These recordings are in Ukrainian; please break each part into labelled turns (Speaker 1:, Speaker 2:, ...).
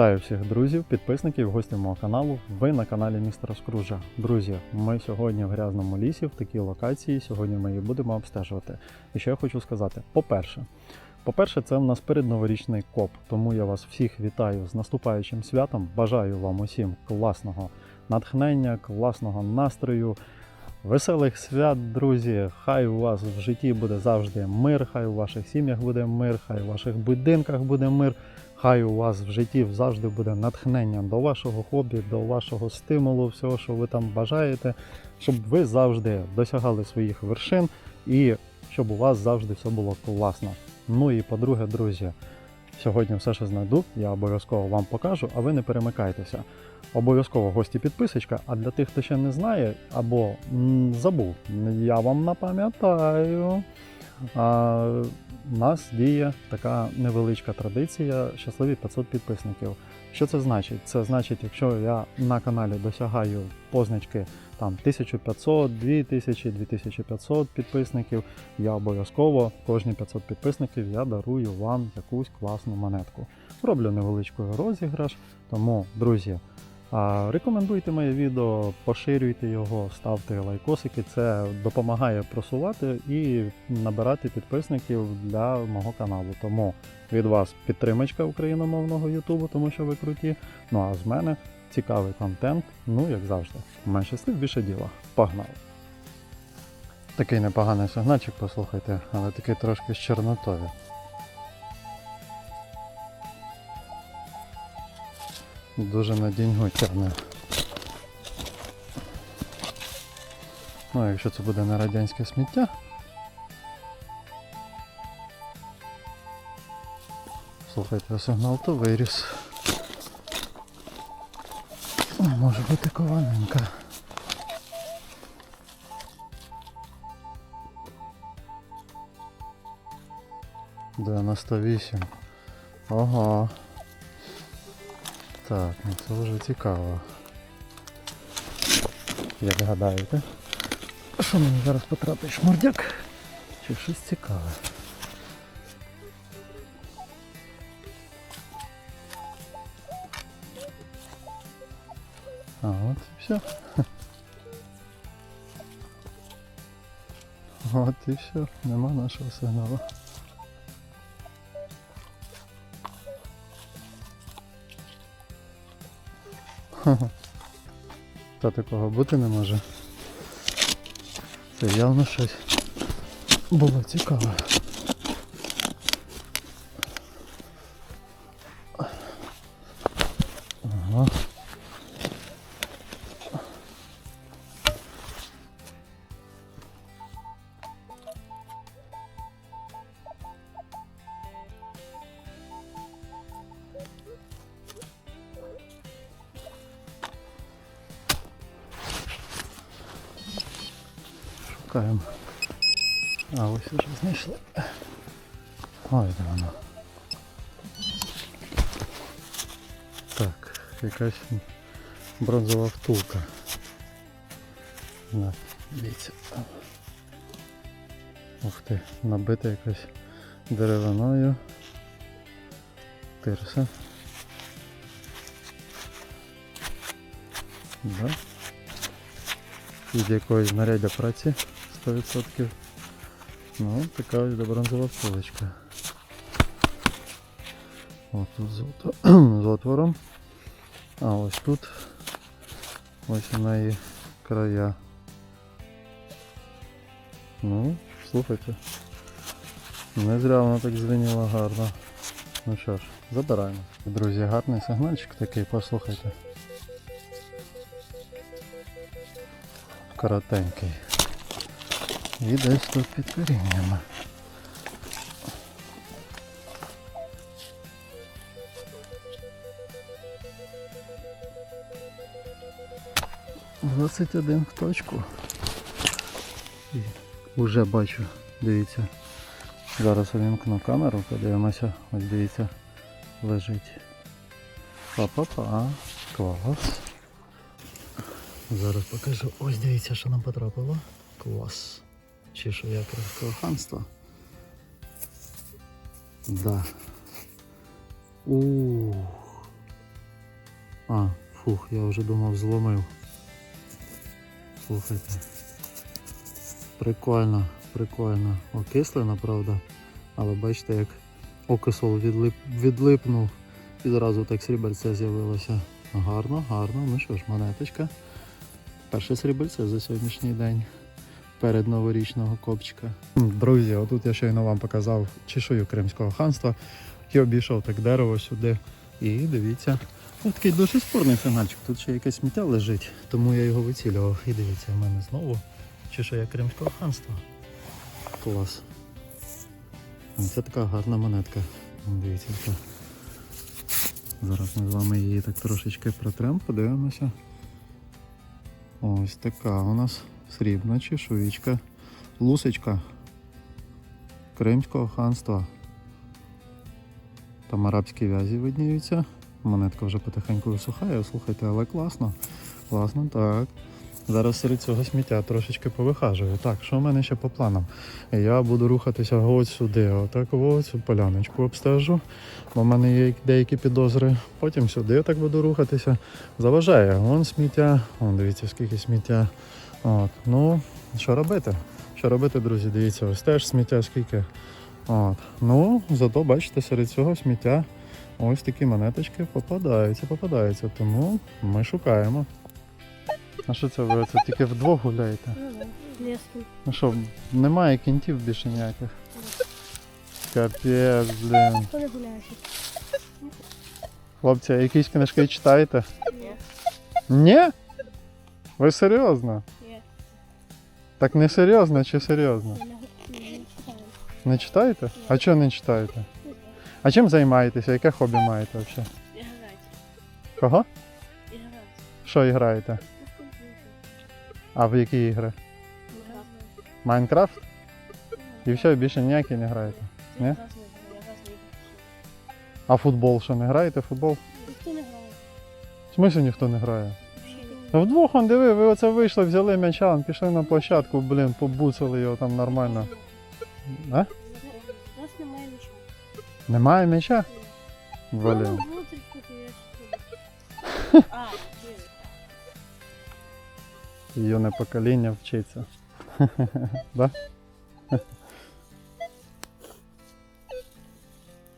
Speaker 1: Вітаю всіх друзів, підписників, гостів мого каналу. Ви на каналі Містера Скружа. Друзі, ми сьогодні в грязному лісі, в такій локації. Сьогодні ми її будемо обстежувати. І що я хочу сказати: по-перше, по-перше, це в нас передноворічний коп, тому я вас всіх вітаю з наступаючим святом. Бажаю вам усім класного натхнення, класного настрою. Веселих свят, друзі! Хай у вас в житті буде завжди мир, хай у ваших сім'ях буде мир, хай у ваших будинках буде мир. Хай у вас в житті завжди буде натхнення до вашого хобі, до вашого стимулу, всього, що ви там бажаєте, щоб ви завжди досягали своїх вершин і щоб у вас завжди все було класно. Ну і по-друге, друзі, сьогодні все, що знайду, я обов'язково вам покажу, а ви не перемикайтеся. Обов'язково гості підписочка, а для тих, хто ще не знає або м, забув, я вам напам'ятаю. У нас діє така невеличка традиція щасливі 500 підписників. Що це значить? Це значить, якщо я на каналі досягаю позначки там 1500, 2000, 2500 підписників, я обов'язково кожні 500 підписників я дарую вам якусь класну монетку. Роблю невеличкий розіграш, тому, друзі, Рекомендуйте моє відео, поширюйте його, ставте лайкосики. Це допомагає просувати і набирати підписників для мого каналу. Тому від вас підтримочка україномовного Ютубу, тому що ви круті. Ну а з мене цікавий контент, ну як завжди. Менше слів, більше діла. Погнали! Такий непоганий сигнальчик, послухайте, але такий трошки з чорнотові. Дуже на деньгу тягне. Ну, якщо це буде не радянське сміття. Слухайте, сигнал то виріс. Може бути кованенька. Дев'яносто вісім. Ого. Так, ну це вже цікаво. Як гадаєте? Що мені зараз потрапить шмурдяк? Чи щось цікаве? А, от і все. От і все, нема нашого сигналу. Та такого бути не може. Це явно щось було цікаве. Шукаємо. А ось вже знайшли. Ой, де воно. Так, якась бронзова втулка. На, дивіться. Ух ти, набита якась деревиною. Тирса. Да. Від якоїсь знаряддя праці 100%. Ну, така бронзова втулочка. Ось тут з, отво- з отвором. А ось тут ось у неї края. Ну, слухайте. Не зря вона так звеніла гарно. Ну що ж, забираємо. Друзі, гарний сигнальчик такий, послухайте. Коротенький. І десь тут під коріннями. Двадцять один в точку. І вже бачу, дивіться. Зараз увімкну камеру, подивимося, ось дивіться, лежить. Па-па-па. Клас. Зараз покажу. Ось дивіться, що нам потрапило. Клас. Чи що я коханство? Да. Ух. А, фух, я вже думав зломив. Слухайте. Прикольно, прикольно. Окислена, правда. Але бачите, як окисол відлип, відлипнув і зразу так срібельце з'явилося. Гарно, гарно. Ну що ж, монеточка. Перше срібельце за сьогоднішній день перед новорічного копчика. Друзі, отут я щойно вам показав чешую Кримського ханства. Я обійшов так дерево сюди. І дивіться, ось такий дуже спорний фінальчик. Тут ще якесь сміття лежить, тому я його вицілював. І дивіться, в мене знову чешуя Кримського ханства. Клас. Це така гарна монетка. Дивіться, яка. Зараз ми з вами її так трошечки протрем, подивимося. Ось така у нас срібна чешуєчка. Лусочка Кримського ханства. Там арабські в'язі видніються. Монетка вже потихеньку висухає, слухайте, але класно. Класно, так. Зараз серед цього сміття трошечки повихажую. Так, що в мене ще по планам? Я буду рухатися ось сюди, отак ось цю поляночку обстежу, бо в мене є деякі підозри. Потім сюди так буду рухатися. Заважає, вон сміття, вон дивіться, скільки сміття. От. Ну, що робити? Що робити, друзі? Дивіться, ось теж сміття скільки. От. Ну, зато бачите, серед цього сміття ось такі монеточки попадаються, попадаються. Тому ми шукаємо. А що це ви? Це тільки вдвох гуляєте?
Speaker 2: Ну.
Speaker 1: Ну що, немає кінтів більше ніяких. Капець, блін.
Speaker 2: Хто не?
Speaker 1: Хлопці, а якісь книжки читаєте?
Speaker 2: Ні.
Speaker 1: Ні? Ви серйозно?
Speaker 2: Ні.
Speaker 1: Так не серйозно чи серйозно?
Speaker 2: Я не гу- не читаю.
Speaker 1: Не читаєте? А чого не читаєте?
Speaker 2: Не знаю.
Speaker 1: А чим займаєтеся? Яке хобі маєте взагалі?
Speaker 2: Играть.
Speaker 1: Кого?
Speaker 2: Играть.
Speaker 1: Що граєте?
Speaker 2: Ну, в компьютер.
Speaker 1: А в які ігри?
Speaker 2: Разные.
Speaker 1: Майнкрафт? І
Speaker 2: Ну,
Speaker 1: все, більше ніякі не граєте.
Speaker 2: я
Speaker 1: не?
Speaker 2: разные играю, я разные игры.
Speaker 1: А футбол що не граєте? в Футбол?
Speaker 2: Никто не играет.
Speaker 1: В смислі ніхто не грає? Ну вдвох он диви, ви оце вийшли, взяли м'яча, пішли на площадку, блін, побуцали його там нормально. А?
Speaker 2: У нас немає нічого.
Speaker 1: Немає м'яча?
Speaker 2: Ну,
Speaker 1: Блін. Юне покоління вчиться. да?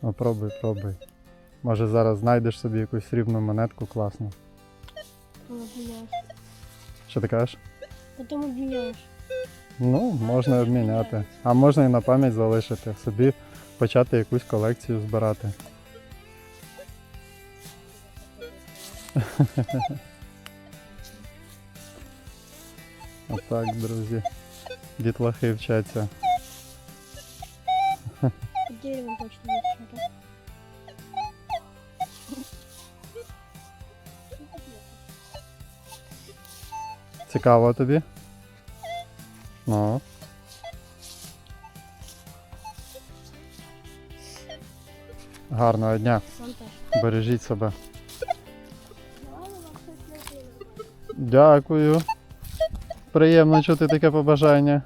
Speaker 1: Ну пробуй, пробуй. Може зараз знайдеш собі якусь срібну монетку класну.
Speaker 2: Потом обменяешь.
Speaker 1: Що ти кажеш?
Speaker 2: Потом обменяешь.
Speaker 1: Ну, можна обміняти. А можна і на пам'ять залишити, собі почати якусь колекцію збирати. Отак, друзі. Дітлахи вчаться.
Speaker 2: Деревом точно нет
Speaker 1: Цікаво тобі? Ну. Гарного дня. Бережіть себе. Дякую. Приємно чути таке побажання.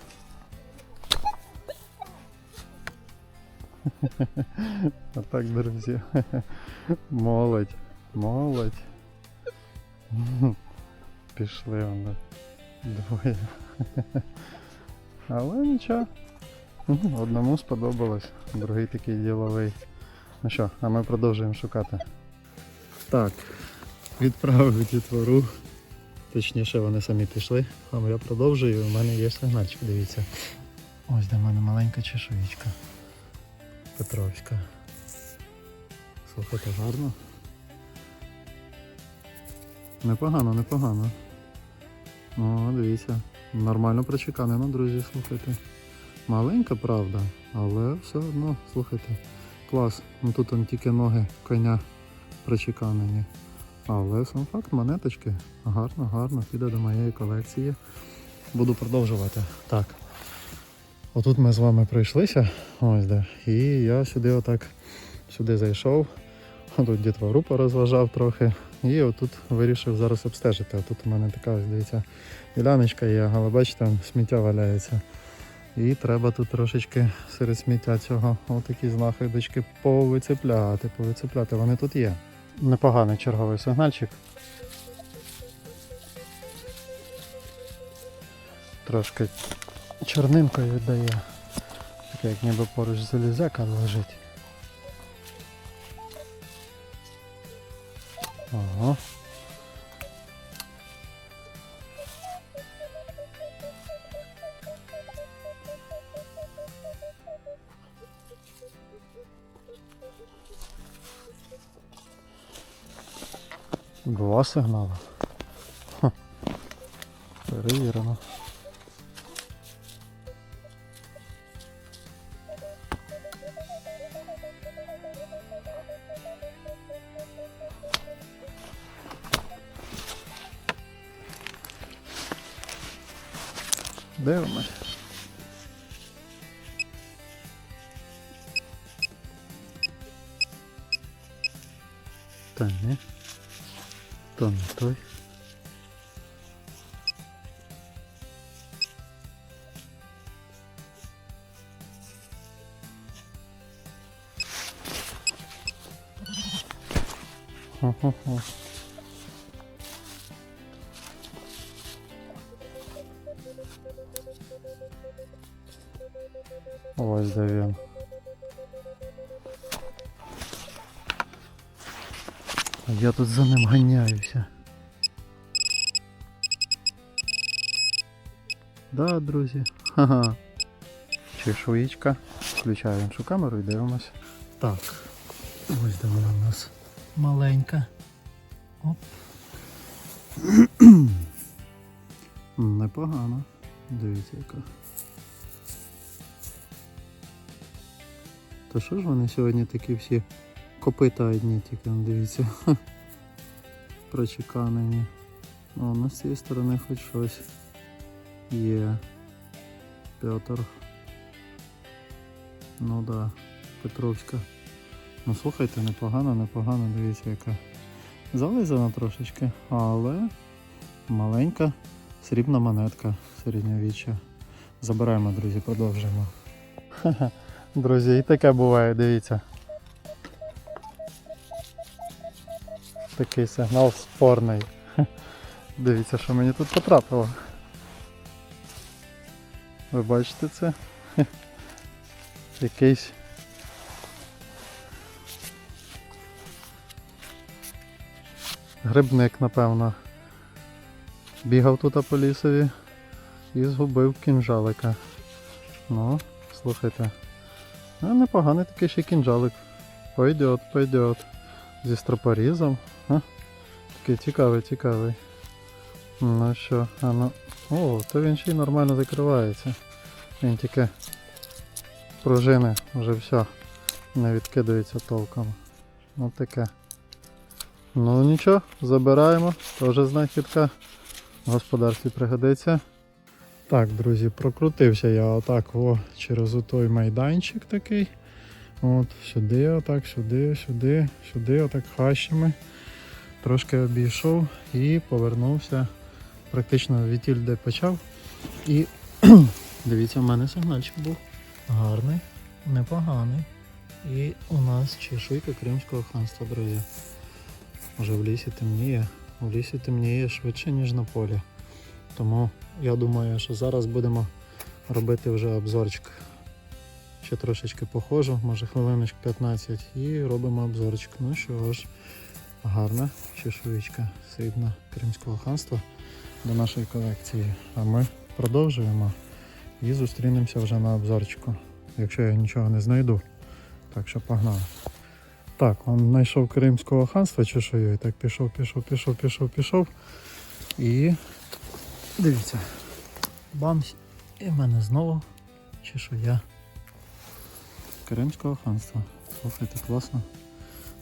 Speaker 1: Отак, друзі. Молодь, молодь. Пішли вони. Двоє. Але нічого. Одному сподобалось, другий такий діловий. Ну що, а ми продовжуємо шукати. Так, відправив дітвору. Точніше, вони самі пішли, а я продовжую. У мене є сигнальчик, дивіться. Ось де в мене маленька чешуєчка. Петровська. Слухайте, гарно. Непогано, непогано. О, дивіться. Нормально прочеканено, друзі, слухайте. Маленька, правда, але все одно, слухайте. Клас. Ну тут он тільки ноги коня прочеканені. Але сам факт монеточки гарно, гарно піде до моєї колекції. Буду продовжувати. Так. Отут ми з вами пройшлися. Ось де. І я сюди отак сюди зайшов. Тут дітвору порозважав трохи. І отут вирішив зараз обстежити. А тут у мене така, здається, діляночка є, але бачите, там сміття валяється. І треба тут трошечки серед сміття цього отакі знахідочки повицепляти, повицепляти. Вони тут є. Непоганий черговий сигнальчик. Трошки чорнинкою віддає. Таке як ніби поруч залізяка лежить. Ага. Два сигнали. Ха. Перевірено. Дивимось. Та ні. То не той. Хо-хо-хо. Ось де він. Я тут за ним ганяюся. Да, друзі. Ха-ха. Чешуєчка. Включаю іншу камеру і дивимося. Так. Ось де вона у нас маленька. Оп. Непогано. Дивіться яка. То що ж вони сьогодні такі всі копита одні, тільки ну, дивіться. Прочеканені. О, ну з цієї сторони хоч щось є. Петр. Ну да, Петровська. Ну слухайте, непогано, непогано, дивіться яка. Зализана трошечки, але маленька срібна монетка середньовіччя. Забираємо, друзі, продовжуємо. Друзі, і таке буває, дивіться. Такий сигнал спорний. Дивіться, що мені тут потрапило. Ви бачите це? Якийсь. Грибник, напевно. Бігав тут по лісові і згубив кінжалика. Ну, слухайте. Ну, непоганий такий ще кінжалик. Пойдет, пойдет. Зі стропорізом. А? Такий цікавий, цікавий. Ну що, а ну. О, то він ще й нормально закривається. Він тільки пружини вже все. Не відкидається толком. Ну таке. Ну нічого, забираємо. Теж знахідка. В господарстві пригодиться. Так, друзі, прокрутився я отак о, через той майданчик такий. От, сюди, отак, сюди, сюди, сюди, отак хащами. Трошки обійшов і повернувся практично відтіль, де почав. І дивіться, в мене сигнальчик був гарний, непоганий. І у нас чешуйка Кримського ханства, друзі. Вже в лісі темніє. В лісі темніє швидше, ніж на полі. Тому я думаю, що зараз будемо робити вже обзорчик. Ще трошечки похожу, може хвилиночок 15 і робимо обзорчик. Ну що ж, гарна чешуєчка срібна Кримського ханства до нашої колекції. А ми продовжуємо і зустрінемося вже на обзорчику, якщо я нічого не знайду. Так що погнали. Так, он знайшов Кримського ханства чешую і так пішов, пішов, пішов, пішов, пішов. І дивіться. Бамсь. І в мене знову чешуя Кримського ханства. Слухайте, класно.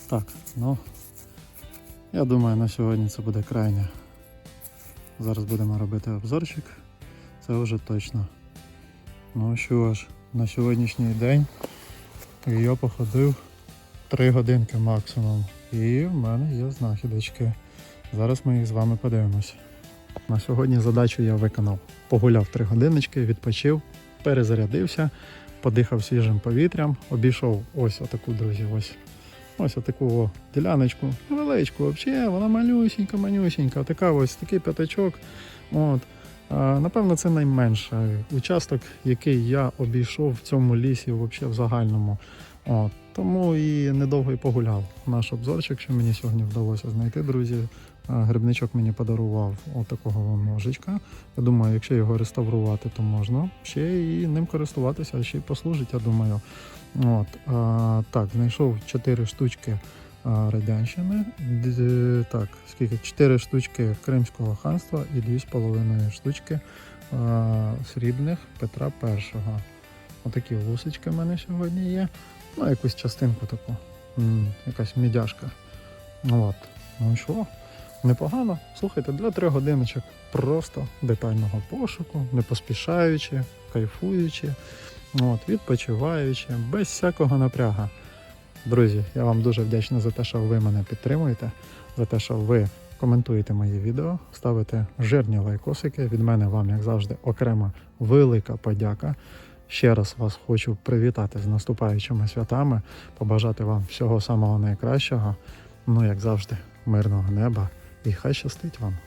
Speaker 1: Так, ну я думаю на сьогодні це буде крайня. Зараз будемо робити обзорчик. Це вже точно. Ну що ж, на сьогоднішній день я походив 3 годинки максимум. І в мене є знахідочки. Зараз ми їх з вами подивимось. На сьогодні задачу я виконав. Погуляв 3 годиночки, відпочив, перезарядився, подихав свіжим повітрям, обійшов ось отаку, друзі, ось. Ось отаку діляночку, невеличку взагалі, вона малюсінька, манюсінька, така ось такий п'ятачок. От. Напевно, це найменший участок, який я обійшов в цьому лісі взагалі в загальному. От, тому і недовго і погуляв наш обзорчик, що мені сьогодні вдалося знайти, друзі. Е, Грибничок мені подарував отакого ножичка. Я думаю, якщо його реставрувати, то можна ще і ним користуватися, ще й послужить, я думаю. От, а, так, знайшов 4 штучки радянщини. Так, скільки? 4 штучки Кримського ханства і 2,5 штучки а, срібних Петра І. Отакі лусочки в мене сьогодні є. Ну, якусь частинку таку. Якась мідяшка. От. Ну що? Непогано. Слухайте, 2-3 годиночок просто детального пошуку, не поспішаючи, кайфуючи, от, відпочиваючи, без всякого напряга. Друзі, я вам дуже вдячний за те, що ви мене підтримуєте, за те, що ви коментуєте мої відео, ставите жирні лайкосики. Від мене вам, як завжди, окрема велика подяка. Ще раз вас хочу привітати з наступаючими святами, побажати вам всього самого найкращого. Ну, як завжди, мирного неба і хай щастить вам.